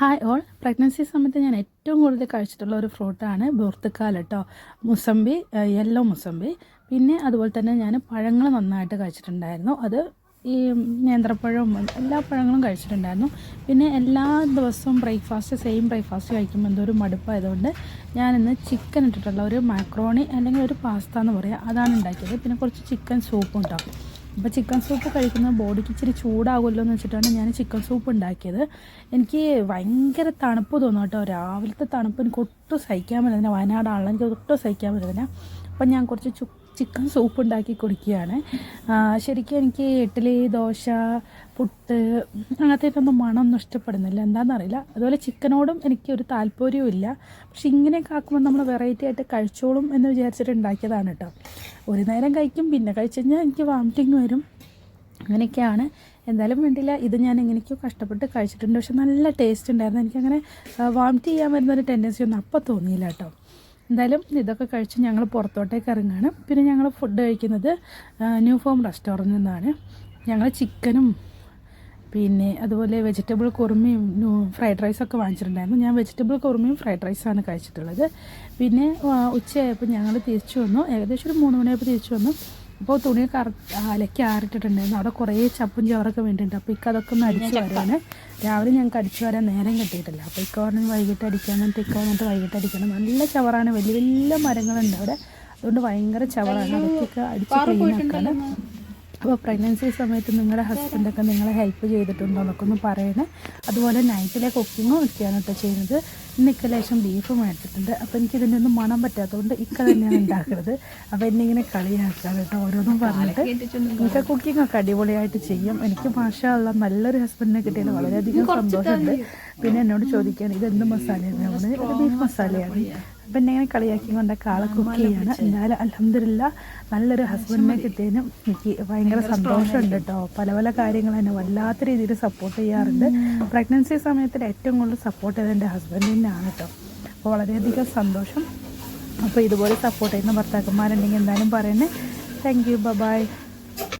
Hi all. Pregnancy സമയത്ത് ഞാൻ ഏറ്റവും കൂടുതൽ കഴിച്ചിട്ടുള്ള ഒരു ഫ്രൂട്ടാണ് ബുർത്തുക്കാൽ കേട്ടോ. മുസമ്പി യെല്ലോ മുസമ്പി. പിന്നെ അതുപോലെ തന്നെ ഞാൻ പഴങ്ങൾ നന്നായിട്ട് കഴിച്ചിട്ടുണ്ടായിരുന്നു. അത് ഈ നേന്ത്രപ്പഴവും എല്ലാ പഴങ്ങളും കഴിച്ചിട്ടുണ്ടായിരുന്നു. പിന്നെ എല്ലാ ദിവസവും ബ്രേക്ക്ഫാസ്റ്റ് സെയിം ബ്രേക്ക്ഫാസ്റ്റ് കഴിക്കുമ്പോൾ എന്തോ ഒരു മടുപ്പായതുകൊണ്ട് ഞാനിന്ന് ചിക്കൻ ഇട്ടിട്ടുള്ള ഒരു മാക്രോണി അല്ലെങ്കിൽ ഒരു പാസ്ത എന്ന് പറയാം. അതാണ് ഉണ്ടാക്കിയത്. പിന്നെ കുറച്ച് ചിക്കൻ സൂപ്പും ഉണ്ടാവും അപ്പോൾ ചിക്കൻ സൂപ്പ് കഴിക്കുന്നത് ബോഡിക്ക് ഇച്ചിരി ചൂടാകുമല്ലോ എന്ന് വെച്ചിട്ടാണ് ഞാൻ ചിക്കൻ സൂപ്പ് ഉണ്ടാക്കിയത്. എനിക്ക് ഭയങ്കര തണുപ്പ് തോന്നും കേട്ടോ. രാവിലത്തെ തണുപ്പ് എനിക്ക് ഒട്ടും സഹിക്കാൻ പറ്റുന്നില്ല വയനാടാണല്ലോ എനിക്ക് ഒട്ടും സഹിക്കാൻ പറ്റുന്നില്ല അപ്പം ഞാൻ കുറച്ച് ചു ചിക്കൻ സൂപ്പ് ഉണ്ടാക്കി കുടിക്കുകയാണ്. ശരിക്കും എനിക്ക് ഇഡ്ഡലി ദോശ പുട്ട് അങ്ങനത്തേക്കൊന്നും മണമൊന്നും ഇഷ്ടപ്പെടുന്നില്ല. എന്താണെന്നറിയില്ല അതുപോലെ ചിക്കനോടും എനിക്ക് ഒരു താല്പര്യവും ഇല്ല. പക്ഷെ ഇങ്ങനെയൊക്കെ ആക്കുമ്പോൾ നമ്മൾ വെറൈറ്റി ആയിട്ട് കഴിച്ചോളും എന്ന് വിചാരിച്ചിട്ട് ഉണ്ടാക്കിയതാണ് കേട്ടോ. ഒരു നേരം കഴിക്കും പിന്നെ കഴിച്ചു കഴിഞ്ഞാൽ എനിക്ക് വാമിറ്റിങ് വരും. അങ്ങനെയൊക്കെയാണ്. എന്തായാലും വേണ്ടില്ല ഇത് ഞാൻ എങ്ങനെയൊക്കെയോ കഷ്ടപ്പെട്ട് കഴിച്ചിട്ടുണ്ട്. പക്ഷെ നല്ല ടേസ്റ്റ് ഉണ്ടായിരുന്നു. എനിക്കങ്ങനെ വാമിറ്റ് ചെയ്യാൻ വരുന്നൊരു ടെൻഡൻസി ഒന്നും അപ്പം തോന്നിയില്ല കേട്ടോ. എന്തായാലും ഇതൊക്കെ കഴിച്ച് ഞങ്ങൾ പുറത്തോട്ടേക്ക് ഇറങ്ങുകയാണ് പിന്നെ ഞങ്ങൾ ഫുഡ് കഴിക്കുന്നത് ന്യൂ ഫോം റെസ്റ്റോറന്റിൽ നിന്നാണ്. ഞങ്ങൾ ചിക്കനും പിന്നെ അതുപോലെ വെജിറ്റബിൾ കുറുമയും ഫ്രൈഡ് റൈസൊക്കെ വാങ്ങിച്ചിട്ടുണ്ടായിരുന്നു. ഞാൻ വെജിറ്റബിൾ കുറുമയും ഫ്രൈഡ് റൈസാണ് കഴിച്ചിട്ടുള്ളത്. പിന്നെ ഉച്ചയായപ്പോൾ ഞങ്ങൾ തിരിച്ചു വന്നു. ഏകദേശം ഒരു മൂന്ന് മണിയായപ്പോൾ തിരിച്ചു വന്നു. അപ്പോൾ തുണി കറ അലക്കി ആറിട്ടിട്ടുണ്ടായിരുന്നു. അവിടെ കുറേ ചപ്പും ചോറൊക്കെ വേണ്ടിയിട്ടുണ്ട് അപ്പോൾ ഇക്ക അതൊക്കെ ഒന്ന് അടിച്ചു വരാണ് രാവിലെ ഞങ്ങൾക്ക് അടിച്ചു വരാൻ നേരം കിട്ടിയിട്ടില്ല. അപ്പോൾ ഇക്ക പറഞ്ഞ് വൈകിട്ട് അടിക്കാൻ എന്നിട്ട് ഇക്ക വന്നിട്ട് വൈകിട്ട് അടിക്കണം. നല്ല ചവറാണ്. വലിയ വലിയ മരങ്ങളുണ്ട് അവിടെ. അതുകൊണ്ട് ഭയങ്കര ചവറാണ്. അതൊക്കെ അടിച്ച് ക്ലീൻ ആക്കാണ് അപ്പോൾ പ്രഗ്നൻസി സമയത്ത് നിങ്ങളുടെ ഹസ്ബൻഡൊക്കെ നിങ്ങളെ ഹെൽപ്പ് ചെയ്തിട്ടുണ്ടോ എന്നൊക്കെ ഒന്ന് പറയണേ അതുപോലെ നൈറ്റിലെ കുക്കിങ്ങും ഒക്കെയാണ് കേട്ടോ ചെയ്യുന്നത്. ഇന്നിക്ക് ഇക്ക ലേശം ബീഫ് മേടിച്ചിട്ടുണ്ട്. അപ്പോൾ എനിക്ക് ഇതിന്റെ ഒന്നും മണം പറ്റാത്തതുകൊണ്ട് ഇക്ക തന്നെയാണ് ഉണ്ടാക്കുന്നത് അപ്പോൾ എന്നെ ഇങ്ങനെ കളിയാക്കാൻ കേട്ടോ ഓരോന്നും പറഞ്ഞിട്ട്. എനിക്ക് കുക്കിംഗ് ഒക്കെ അടിപൊളിയായിട്ട് ചെയ്യും. എനിക്ക് മാഷാള്ള നല്ലൊരു ഹസ്ബൻഡിനെ കിട്ടിയത് വളരെയധികം സന്തോഷമുണ്ട്. പിന്നെ എന്നോട് ചോദിക്കാൻ ഇത് എന്ത് മസാലയാണ്? ഇത് ബീഫ് മസാലയാണ്. അപ്പം എന്നെ ഇങ്ങനെ കളിയാക്കി കൊണ്ടൊക്കെ ആളെ കുക്ക് ചെയ്യാണ്. എന്നാലും അലഹമില്ല നല്ലൊരു ഹസ്ബൻഡിനെ കിട്ടിയതിനും എനിക്ക് ഭയങ്കര സന്തോഷമുണ്ട് കേട്ടോ. പല പല കാര്യങ്ങൾ എന്നെ വല്ലാത്ത രീതിയിൽ സപ്പോർട്ട് ചെയ്യാറുണ്ട്. പ്രഗ്നൻസി സമയത്തിൽ ഏറ്റവും കൂടുതൽ സപ്പോർട്ട് ചെയ്തത് എന്റെ ഹസ്ബൻഡിനാണ് കേട്ടോ. അപ്പോൾ വളരെയധികം സന്തോഷം. അപ്പോൾ ഇതുപോലെ സപ്പോർട്ട് ചെയ്യുന്ന ഭർത്താക്കന്മാരുണ്ടെങ്കിൽ എന്തായാലും പറയുന്നത് താങ്ക് യു ബൈ